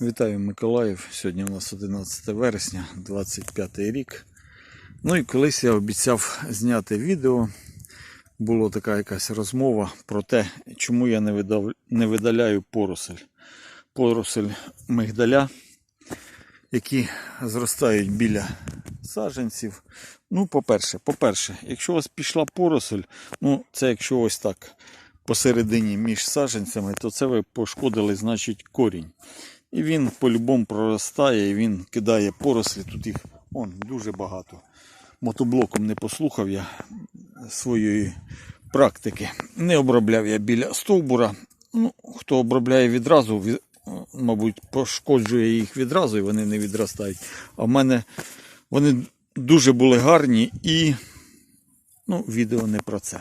Вітаю Миколаїв. Сьогодні у нас 11 вересня, 25 рік. Ну і колись я обіцяв зняти відео. Була така якась розмова про те, чому я не, видаляю поросель. Поросель мигдаля, які зростають біля саджанців. Ну, по-перше, по-перше, якщо у вас пішла поросель, ну це якщо ось так посередині між саджанцями, то це ви пошкодили, значить, корінь. І він по-любому проростає, і він кидає порослі. Тут їх он, дуже багато. Мотоблоком не послухав я своєї практики. Не обробляв я біля стовбура. Ну, хто обробляє відразу, мабуть, пошкоджує їх відразу, і вони не відростають. А в мене вони дуже були гарні і ну, відео не про це.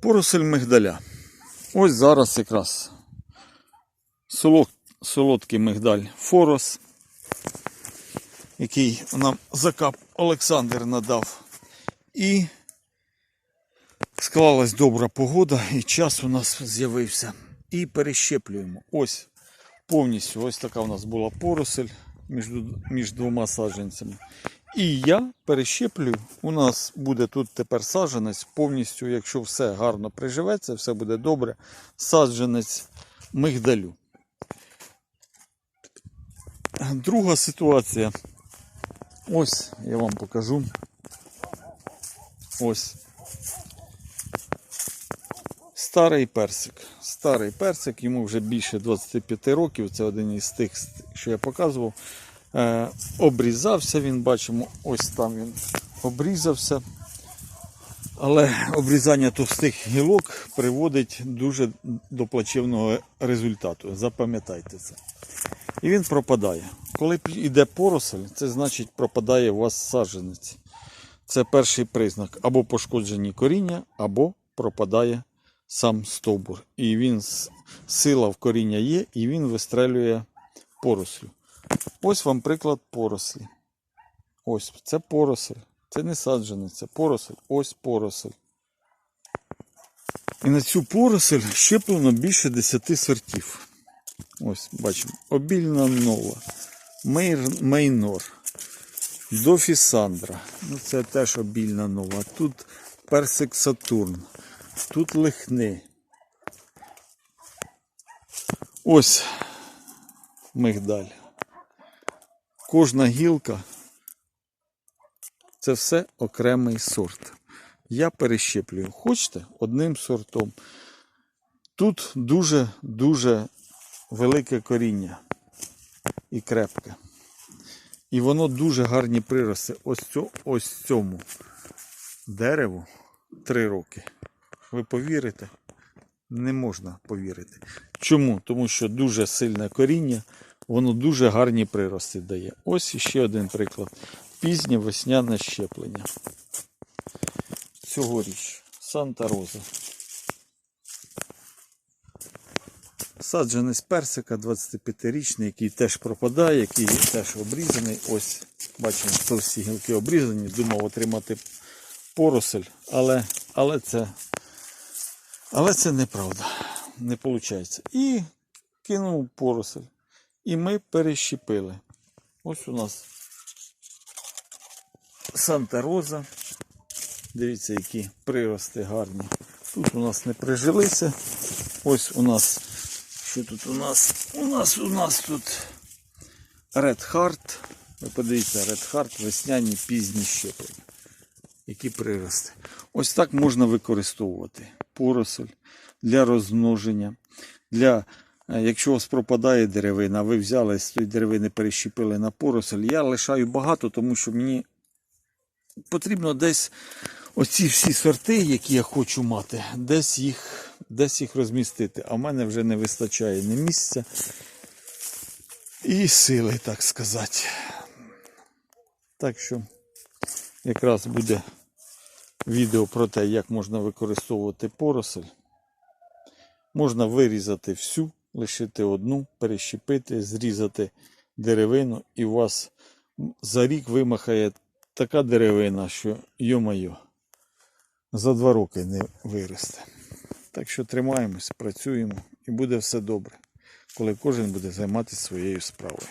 Поросель мигдаля. Ось зараз якраз солодкий мигдаль Форос, який нам закап Олександр надав. І склалась добра погода, і час у нас з'явився. І перещеплюємо. Ось повністю ось така у нас була поросель між, між двома саджанцями. І я перещеплюю. У нас буде тут тепер саджанець повністю, якщо все гарно приживеться, все буде добре. Саджанець мигдалю. Друга ситуація. Ось я вам покажу. Ось. Старий персик. Старий персик, йому вже більше 25 років. Це один із тих, що я показував. Е, обрізався він, бачимо, ось там він обрізався. Але обрізання товстих гілок приводить дуже до плачевного результату. Запам'ятайте це. І він пропадає. Коли йде поросель, це значить пропадає у вас саджанець. Це перший признак. Або пошкоджені коріння, або пропадає сам стовбур. І він сила в коріння є, і він вистрелює порослю. Ось вам приклад порослі. Ось це поросель. Це не саджанець, це поросель. Ось поросель. І на цю поросель щеплено більше 10 сортів. Ось, бачимо. Обільна нова, Мейр, Мейнор, Дофісандра. Ну, це теж обільна нова. Тут персик Сатурн. Тут лихни. Ось мигдаль. Кожна гілка це все окремий сорт. Я перещеплюю. Хочете одним сортом. Тут дуже-дуже велике коріння і крепке. І воно дуже гарні прирости. Ось, цьо, ось цьому дереву 3 роки. Ви повірите? Не можна повірити. Чому? Тому що дуже сильне коріння, воно дуже гарні прирости дає. Ось іще один приклад. Пізнє весняне щеплення. Цьогоріч Санта Роза. Саджанець персика 25-річний, який теж пропадає, який теж обрізаний. Ось, бачимо, що всі гілки обрізані. Думав отримати поросель, але, але, це, але це неправда. Не виходить. І кинув поросель. І ми перещепили. Ось у нас Санта Роза. Дивіться, які прирости гарні. Тут у нас не прижилися. Ось у нас. Що тут у нас? У нас у нас тут Red Heart. Ви подивіться, Red Heart, весняні пізні щеплення. Які прирости. Ось так можна використовувати поросль для розмноження. Для, е, якщо у вас пропадає деревина, ви взяли з тої деревини, перещепили на поросль. Я лишаю багато, тому що мені потрібно десь оці всі сорти, які я хочу мати, десь їх, десь їх розмістити. А в мене вже не вистачає ні місця і сили, так сказати. Так що якраз буде відео про те, як можна використовувати поросль. Можна вирізати всю, лишити одну, перещепити, зрізати деревину, і у вас за рік вимахає така деревина, що йо-майо, за два роки не виросте. Так що тримаємось, працюємо і буде все добре. коли кожен буде займатися своєю справою.